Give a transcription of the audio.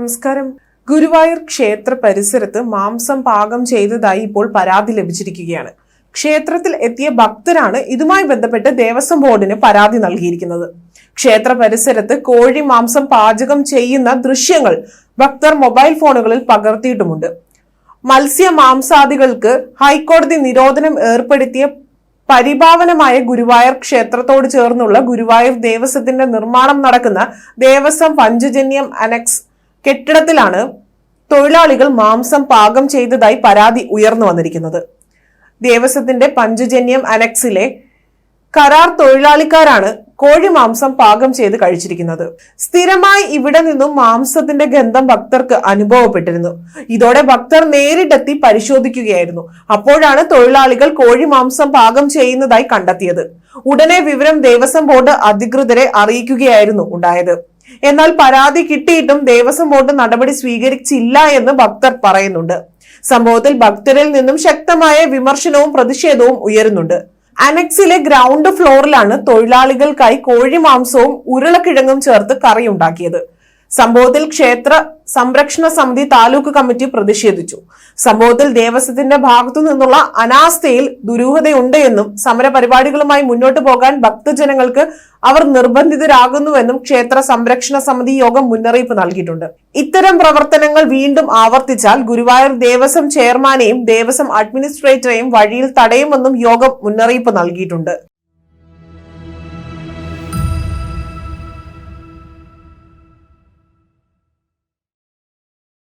നമസ്കാരം. ഗുരുവായൂർ ക്ഷേത്ര പരിസരത്ത് മാംസം പാകം ചെയ്തതായി ഇപ്പോൾ പരാതി ലഭിച്ചിരിക്കുകയാണ്. ക്ഷേത്രത്തിൽ എത്തിയ ഭക്തരാണ് ഇതുമായി ബന്ധപ്പെട്ട് ദേവസ്വം ബോർഡിന് പരാതി നൽകിയിരിക്കുന്നത്. ക്ഷേത്ര പരിസരത്ത് കോഴി മാംസം പാചകം ചെയ്യുന്ന ദൃശ്യങ്ങൾ ഭക്തർ മൊബൈൽ ഫോണുകളിൽ പകർത്തിയിട്ടുമുണ്ട്. മത്സ്യ മാംസാദികൾക്ക് ഹൈക്കോടതി നിരോധനം ഏർപ്പെടുത്തിയ പരിഭാവനമായ ഗുരുവായൂർ ക്ഷേത്രത്തോട് ചേർന്നുള്ള ഗുരുവായൂർ ദേവസ്വത്തിന്റെ നിർമ്മാണം നടക്കുന്ന ദേവസ്വം പഞ്ചജന്യം അനക്സ് കെട്ടിടത്തിലാണ് തൊഴിലാളികൾ മാംസം പാകം ചെയ്തതായി പരാതി ഉയർന്നു വന്നിരിക്കുന്നത്. ദേവസ്വത്തിന്റെ പഞ്ചജന്യം അനക്സിലെ കരാർ തൊഴിലാളിക്കാരാണ് കോഴി മാംസം പാകം ചെയ്ത് കഴിച്ചിരിക്കുന്നത്. സ്ഥിരമായി ഇവിടെ നിന്നും മാംസത്തിന്റെ ഗന്ധം ഭക്തർക്ക് അനുഭവപ്പെട്ടിരുന്നു. ഇതോടെ ഭക്തർ നേരിട്ടെത്തി പരിശോധിക്കുകയായിരുന്നു. അപ്പോഴാണ് തൊഴിലാളികൾ കോഴി മാംസം പാകം ചെയ്യുന്നതായി കണ്ടെത്തിയത്. ഉടനെ വിവരം ദേവസ്വം ബോർഡ് അധികൃതരെ അറിയിക്കുകയായിരുന്നു ഉണ്ടായത്. എന്നാൽ പരാതി കിട്ടിയിട്ടും ദേവസ്വം ബോർഡ് നടപടി സ്വീകരിച്ചില്ല എന്ന് ഭക്തർ പറയുന്നുണ്ട്. സംഭവത്തിൽ ഭക്തരിൽ നിന്നും ശക്തമായ വിമർശനവും പ്രതിഷേധവും ഉയരുന്നുണ്ട്. അനക്സിലെ ഗ്രൗണ്ട് ഫ്ലോറിലാണ് തൊഴിലാളികൾക്കായി കോഴി മാംസവും ഉരുളക്കിഴങ്ങും ചേർത്ത് കറി ഉണ്ടാക്കിയത് സംഭവത്തിൽ ക്ഷേത്ര സംരക്ഷണ സമിതി താലൂക്ക് കമ്മിറ്റി പ്രതിഷേധിച്ചു. സംഭവത്തിൽ ദേവസ്വത്തിന്റെ ഭാഗത്തു നിന്നുള്ള അനാസ്ഥയിൽ ദുരൂഹതയുണ്ട് എന്നും സമരപരിപാടികളുമായി മുന്നോട്ടു പോകാൻ ഭക്തജനങ്ങൾക്ക് അവർ നിർബന്ധിതരാകുന്നുവെന്നും ക്ഷേത്ര സംരക്ഷണ സമിതി യോഗം മുന്നറിയിപ്പ് നൽകിയിട്ടുണ്ട്. ഇത്തരം പ്രവർത്തനങ്ങൾ വീണ്ടും ആവർത്തിച്ചാൽ ഗുരുവായൂർ ദേവസ്വം ചെയർമാനെയും ദേവസ്വം അഡ്മിനിസ്ട്രേറ്ററെയും വഴിയിൽ തടയുമെന്നും യോഗം മുന്നറിയിപ്പ് നൽകിയിട്ടുണ്ട്.